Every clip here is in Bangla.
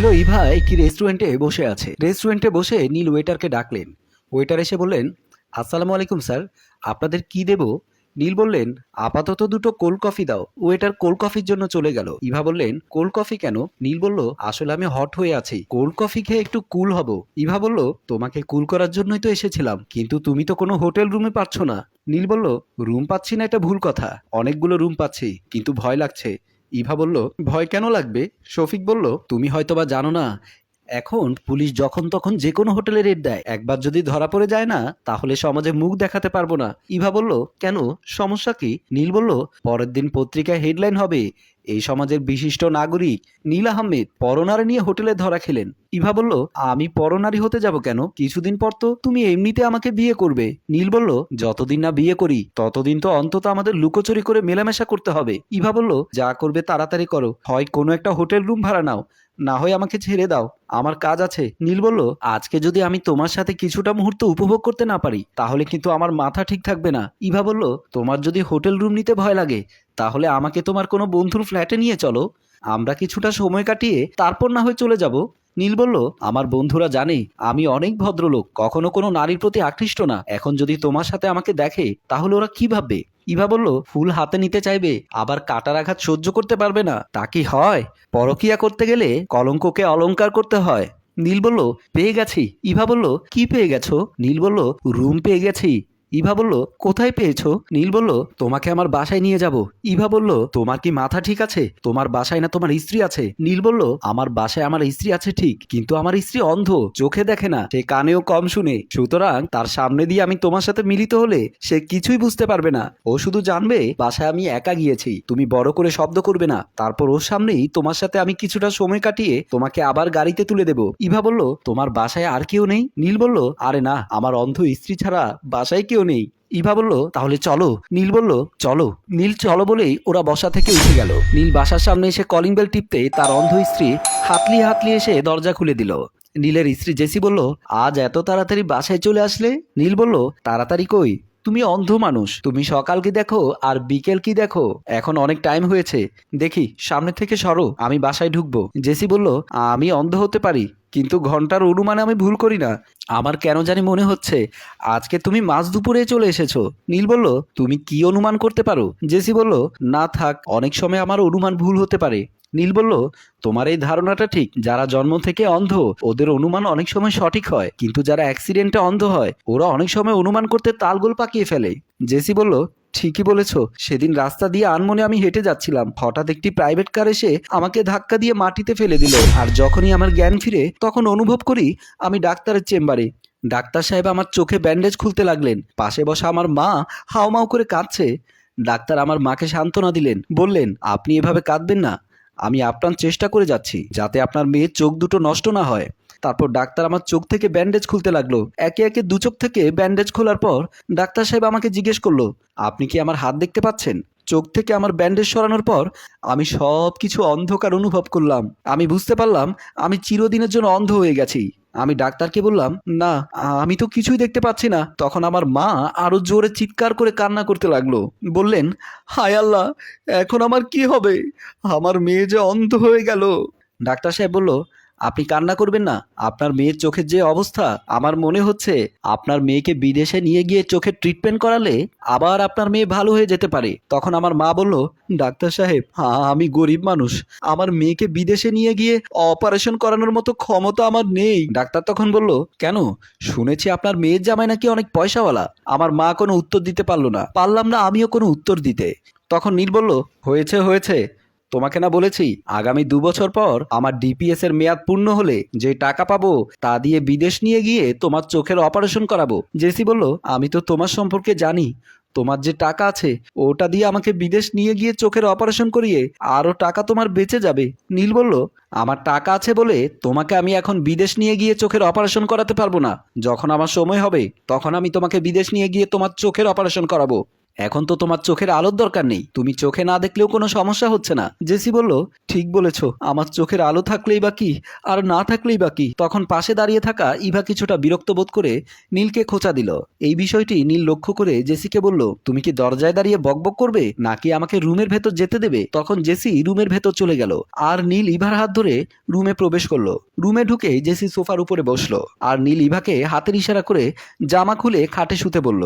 নীল ইভা একটি রেস্টুরেন্টে বসে আছে। রেস্টুরেন্টে বসে নীল ওয়েটারকে ডাকলেন। ওয়েটার এসে বললেন, আসসালামু আলাইকুম স্যার, আপনাদের কি দেব? নীল বললেন, আপাতত দুটো কোল্ড কফি দাও। ওয়েটার কোল্ড কফির জন্য চলে গেল। ইভা বললেন, কোল্ড কফি কেন? নীল বলল, আসলে আমি হট হয়ে আছি। কোল্ড কফি খেয়ে একটু কুল হব। ইভা বলল, তোমাকে কুল করার জন্যই তো এসেছিলাম, কিন্তু তুমি তো কোনো হোটেল রুমে পাচ্ছ না। নীল বলল, রুম পাচ্ছি না, এটা ভুল কথা। অনেকগুলো রুম পাচ্ছি, কিন্তু ভয় লাগছে। ইভা বলল, ভয় কেন লাগবে? শফিক বলল, তুমি হয়তো বা জানো না, এখন পুলিশ যখন তখন যে কোনো হোটেলে রেড দেয়। একবার যদি ধরা পড়ে যায় না, তাহলে সমাজে মুখ দেখাতে পারব না। ইভা বলল, কেন? সমস্যা কি? নীল বলল, পরের দিন পত্রিকায় হেডলাইন হবে। এই সমাজের বিশিষ্ট নাগরিক নীল আহমেদ, পরনারী নিয়ে হোটেলে ধরা খেলেন। ইভা বলল, আমি পরনারী হতে যাব কেন? কিছুদিন পর তো তুমি এমনিতে আমাকে বিয়ে করবে। নীল বলল, যতদিন না বিয়ে করি, ততদিন তো অন্তত আমাদের লুকোচুরি করে মেলামেশা করতে হবে। ইভা বলল, যা করবে তাড়াতাড়ি করো। হয় কোনো একটা হোটেল রুম ভাড়া নাও, না হয় আমাকে ছেড়ে দাও। আমার কাজ আছে। নীল বলল, আজকে যদি আমি তোমার সাথে কিছুটা মুহূর্ত উপভোগ করতে না পারি, তাহলে কিন্তু আমার মাথা ঠিক থাকবে না। ইভা বলল, তোমার যদি হোটেল রুম নিতে ভয় লাগে, তাহলে আমাকে তোমার কোনো বন্ধুর ফ্ল্যাটে নিয়ে চলো। আমরা কিছুটা সময় কাটিয়ে তারপর না হয়ে চলে যাব। নীল বলল, আমার বন্ধুরা জানে, আমি অনেক ভদ্রলোক, কখনো কোনো নারীর প্রতি আকৃষ্ট না। এখন যদি তোমার সাথে আমাকে দেখে, তাহলে ওরা কি ভাববে? ইভা বলল, ফুল হাতে নিতে চাইবে, আবার কাটার আঘাত সহ্য করতে পারবে না। তা কি হয়? পরকিয়া করতে গেলে কলঙ্ককে অলংকার করতে হয়। নীল বলল, পেয়ে গেছি। ইভা বলল, কি পেয়ে গেছো? নীল বলল, রুম পেয়ে গেছি। ইভা বলল, কোথায় পেয়েছ? নীল বলল, তোমাকে আমার বাসায় নিয়ে যাব। ইভা বলল, তোমার কি মাথা ঠিক আছে? তোমার বাসায় না, তোমার স্ত্রী আছে। নীল বলল, আমার বাসায় আমার স্ত্রী আছে ঠিক, কিন্তু আমার স্ত্রী অন্ধ, চোখে দেখে না, সে কানেও কম শুনে। সুতরাং তার সামনে দিয়ে আমি তোমার সাথে মিলিত হলে সে কিছুই বুঝতে পারবে না। ও শুধু জানবে, বাসায় আমি একা গিয়েছি, তুমি বড় করে শব্দ করবে না। তারপর ওর সামনেই তোমার সাথে আমি কিছুটা সময় কাটিয়ে তোমাকে আবার গাড়িতে তুলে দেব। ইভা বলল, তোমার বাসায় আর কেউ নেই? নীল বলল, আরে না, আমার অন্ধ স্ত্রী ছাড়া বাসায় কেউ নেই। ইভা বলল, তাহলে চলো। নীল বলল, চলো। নীল চলো বলেই ওরা বসা থেকে উঠে গেল। নীল বাসার সামনে এসে কলিং বেল টিপতে তার অন্ধ স্ত্রী হাতলি হাতলি এসে দরজা খুলে দিল। নীলের স্ত্রী জেসি বলল, আজ এত তাড়াতাড়ি বাসায় চলে আসলে? নীল বলল, তাড়াতাড়ি কই? তুমি অন্ধ মানুষ। তুমি সকাল কি দেখো আর বিকেল কি দেখো? এখন অনেক টাইম হয়েছে। দেখি, সামনে থেকে সরো, আমি বাসায় ঢুকবো। জেসি বলল, আমি অন্ধ হতে পারি, কিন্তু ঘণ্টার অনুমানে আমি ভুল করি না। আমার কেন জানি মনে হচ্ছে, আজকে তুমি মাঝ দুপুরে চলে এসেছ। নীল বলল, তুমি কি অনুমান করতে পারো? জেসি বলল, না থাক, অনেক সময় আমার অনুমান ভুল হতে পারে। নীল বলল, তোমার এই ধারণাটা ঠিক। যারা জন্ম থেকে অন্ধ, ওদের অনুমান অনেক সময় সঠিক হয়। কিন্তু যারা অ্যাক্সিডেন্টে অন্ধ হয়, ওরা অনেক সময় অনুমান করতে তালগোল পাকিয়ে ফেলে। জেসি বলল, ঠিকই বলেছ। সেদিন রাস্তা দিয়ে আনমনে আমি হেঁটে যাচ্ছিলাম। হঠাৎ একটি প্রাইভেট কার এসে আমাকে ধাক্কা দিয়ে মাটিতে ফেলে দিল। আর যখনই আমার জ্ঞান ফিরে, তখন অনুভব করি আমি ডাক্তারের চেম্বারে। ডাক্তার সাহেব আমার চোখে ব্যান্ডেজ খুলতে লাগলেন। পাশে বসা আমার মা হাওমাও করে কাঁদছে। ডাক্তার আমার মাকে সান্ত্বনা দিলেন। বললেন, আপনি এভাবে কাঁদবেন না। আমি আপ্রাণ চেষ্টা করে যাচ্ছি, যাতে আপনার মেয়ে চোখ দুটো নষ্ট না হয়। তারপর ডাক্তার আমার চোখ থেকে ব্যান্ডেজ খুলতে লাগল। একে একে দু চোখ থেকে ব্যান্ডেজ খোলার পর ডাক্তার সাহেব আমাকে জিজ্ঞেস করল, আপনি কি আমার হাত দেখতে পাচ্ছেন? চোখ থেকে আমার ব্যান্ডেজ সরানোর পর আমি সব কিছু অন্ধকার অনুভব করলাম। আমি বুঝতে পারলাম, আমি চিরদিনের জন্য অন্ধ হয়ে গেছি। আমি ডাক্তারকে বললাম, না, আমি তো কিছুই দেখতে পাচ্ছি না। তখন আমার মা আরও জোরে চিৎকার করে কান্না করতে লাগল। বললেন, হায় আল্লাহ, এখন আমার কি হবে? আমার মেয়ে যে অন্ধ হয়ে গেল। ডাক্তার সাহেব বলল আপনি কান্না করবেন না। আপনার মেয়ের চোখের যে অবস্থা, আমার মনে হচ্ছে আপনার মেয়েকে বিদেশে নিয়ে গিয়ে চোখের ট্রিটমেন্ট করালে আবার আপনার মেয়ে ভালো হয়ে যেতে পারে। তখন আমার মা বলল, ডাক্তার সাহেব হ্যাঁ আমি গরিব মানুষ। আমার মেয়েকে বিদেশে নিয়ে গিয়ে অপারেশন করানোর মতো ক্ষমতা আমার নেই। ডাক্তার তখন বলল, কেন? শুনেছি আপনার মেয়ের জামাই নাকি অনেক পয়সাওয়ালা। আমার মা কোনো উত্তর দিতে পারল না। পারলাম না আমিও কোনো উত্তর দিতে। তখন নীল বলল, হয়েছে হয়েছে। তোমাকে না বলেছি, আগামী দু বছর পর আমার ডিপিএস এর মেয়াদ পূর্ণ হলে যে টাকা পাবো তা দিয়ে বিদেশ নিয়ে গিয়ে তোমার চোখের অপারেশন করাবো। জেসি বলল, আমি তো তোমার সম্পর্কে জানি। তোমার যে টাকা আছে, ওটা দিয়ে আমাকে বিদেশ নিয়ে গিয়ে চোখের অপারেশন করিয়ে আরও টাকা তোমার বেঁচে যাবে। নীল বলল, আমার টাকা আছে বলে তোমাকে আমি এখন বিদেশ নিয়ে গিয়ে চোখের অপারেশন করাতে পারব না। যখন আমার সময় হবে, তখন আমি তোমাকে বিদেশ নিয়ে গিয়ে তোমার চোখের অপারেশন করাবো। এখন তো তোমার চোখের আলোর দরকার নেই। তুমি চোখে না দেখলেও কোনো সমস্যা হচ্ছে না। জেসি বলল, ঠিক বলেছ। আমার চোখের আলো থাকলেই বা কি? আর না থাকলেই বা কি? তখন পাশে দাঁড়িয়ে থাকা ইভা কিছুটা বিরক্ত বোধ করে নীলকে খোঁচা দিল। এই বিষয়টি নীল লক্ষ্য করে জেসিকে বলল, তুমি কি দরজায় দাঁড়িয়ে বকবক করবে? নাকি আমাকে রুমের ভেতর যেতে দেবে? তখন জেসি রুমের ভেতর চলে গেল। আর নীল ইভার হাত ধরে রুমে প্রবেশ করল। রুমে ঢুকে জেসি সোফার উপরে বসল। আর নীল ইভাকে হাতের ইশারা করে জামা খুলে খাটে শুতে বলল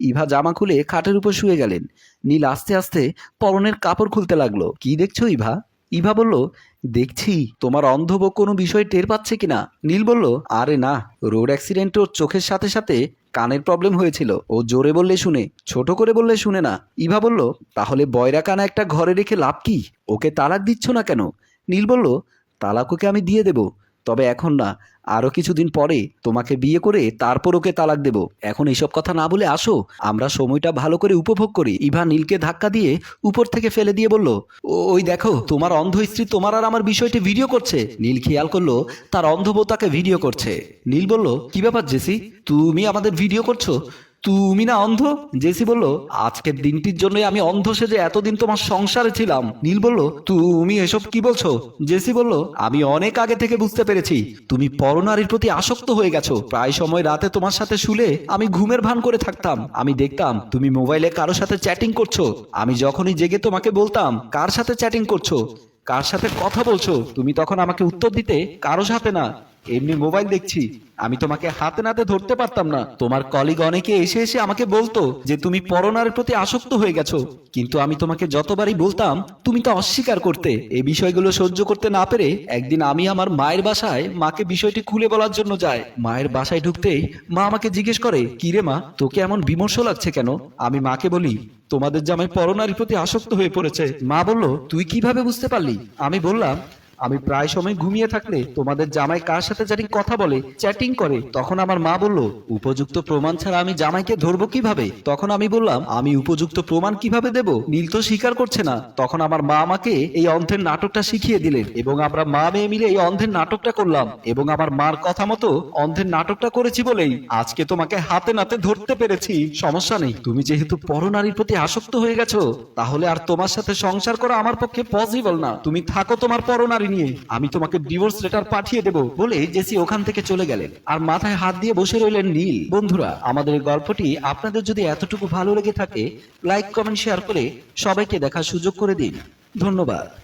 ইভা জামা খুলে খাটের উপর শুয়ে গেলেন। নীল আস্তে আস্তে পরনের কাপড় খুলতে লাগল। কি দেখছ ইভা? ইভা বলল, দেখছি, তোমার অন্ধব কোনো বিষয় টের পাচ্ছে কিনা? নীল বলল, আরে না, রোড অ্যাক্সিডেন্ট ওর চোখের সাথে সাথে কানের প্রবলেম হয়েছিল। ও জোরে বললে শুনে, ছোট করে বললে শুনে না। ইভা বলল, তাহলে বয়রা কানা একটা ঘরে রেখে লাভ কি? ওকে তালাক দিচ্ছ না কেন? নীল বলল, তালাক ওকে আমি দিয়ে দেব। তবে এখন না আরও কিছুদিন পরে তোমাকে বিয়ে করে তারপর ওকে তালাক দেব। এখন এইসব কথা না বলে আসো। আমরা সময়টা ভালো করে উপভোগ করি। ইভা নীলকে ধাক্কা দিয়ে উপর থেকে ফেলে দিয়ে বলল, "ও- ওই দেখো, তোমার অন্ধ স্ত্রী তোমার আর আমার বিষয়টি ভিডিও করছে। নীল খেয়াল করল, তার অন্ধ বউ তাকে ভিডিও করছে। নীল বলল, কি ব্যাপার জেসি? তুমি আমাদের ভিডিও করছ? তুমি না অন্ধ? জেসি বলল, আজকের দিনটির জন্যই আমি অন্ধ সেজে এতদিন তোমার সংসারে ছিলাম। নীল বলল, তুমি এসব কি বলছো? জেসি বলল, আমি অনেক আগে থেকে বুঝতে পেরেছি। তুমি পরনারীর প্রতি আসক্ত হয়ে গেছো। প্রায় সময় রাতে তোমার সাথে শুলে আমি ঘুমের ভান করে থাকতাম। আমি দেখতাম, তুমি মোবাইলে কারও সাথে চ্যাটিং করছ। আমি যখনই জেগে তোমাকে বলতাম, কার সাথে চ্যাটিং করছ? কার সাথে কথা বলছো? তুমি তখন আমাকে উত্তর দিতে কারও সাথে না। এমনি মোবাইল দেখছি। আমি তোমাকে হাতে নাতে ধরতে পারতাম না। তোমার কলিগ অনেকে এসে এসে আমাকে বলতো যে তুমি পরনারের প্রতি আসক্ত হয়ে গেছো। কিন্তু আমি তোমাকে যতবারই বলতাম তুমি তা অস্বীকার করতে। এই বিষয়গুলো সহ্য করতে না পেরে একদিন আমি আমার মায়ের বাসায় মাকে বিষয়টি খুলে বলার জন্য যাই। মায়ের বাসায় ঢুকতেই মা আমাকে জিজ্ঞেস করে কি রে মা তোকে এমন বিমর্ষ লাগছে কেন? আমি মাকে বলি তোমাদের জামাই পরনারীর প্রতি আসক্ত হয়ে পড়েছে। মা বলল তুই কীভাবে বুঝতে পারলি? আমি বললাম আমি প্রায় সময় ঘুমিয়ে থাকলে তোমাদের জামাই কার সাথে জানি কথা বলে চ্যাটিং করে। তখন আমার মা বলল, উপযুক্ত প্রমাণ ছাড়া আমি জামাইকে ধরবো কীভাবে? তখন আমি বললাম, আমি উপযুক্ত প্রমাণ কীভাবে দেব? নীল তো স্বীকার করছে না। তখন আমার মা আমাকে এই অন্ধের নাটকটা শিখিয়ে দিলেন এবং আমরা মা মেয়ে মিলে এই অন্ধের নাটকটা করলাম এবং আমার মার কথা মতো অন্ধের নাটকটা করেছি বলেই আজকে তোমাকে হাতে নাতে ধরতে পেরেছি। সমস্যা নেই, তুমি যেহেতু পরনারীর প্রতি আসক্ত হয়ে গেছো, তাহলে আর তোমার সাথে সংসার করা আমার পক্ষে পসিবল না। তুমি থাকো তোমার পরনারী নিয়ে, আমি তোমাকে ডিভোর্স লেটার পাঠিয়ে দেব বলে জেসি ওখান থেকে চলে গেলেন। আর মাথায় হাত দিয়ে বসে রইলেন নীল। বন্ধুরা, আমাদের গল্পটি আপনাদের যদি এতটুকু ভালো লেগে থাকে লাইক কমেন্ট শেয়ার করে সবাইকে দেখার সুযোগ করে দিন। ধন্যবাদ।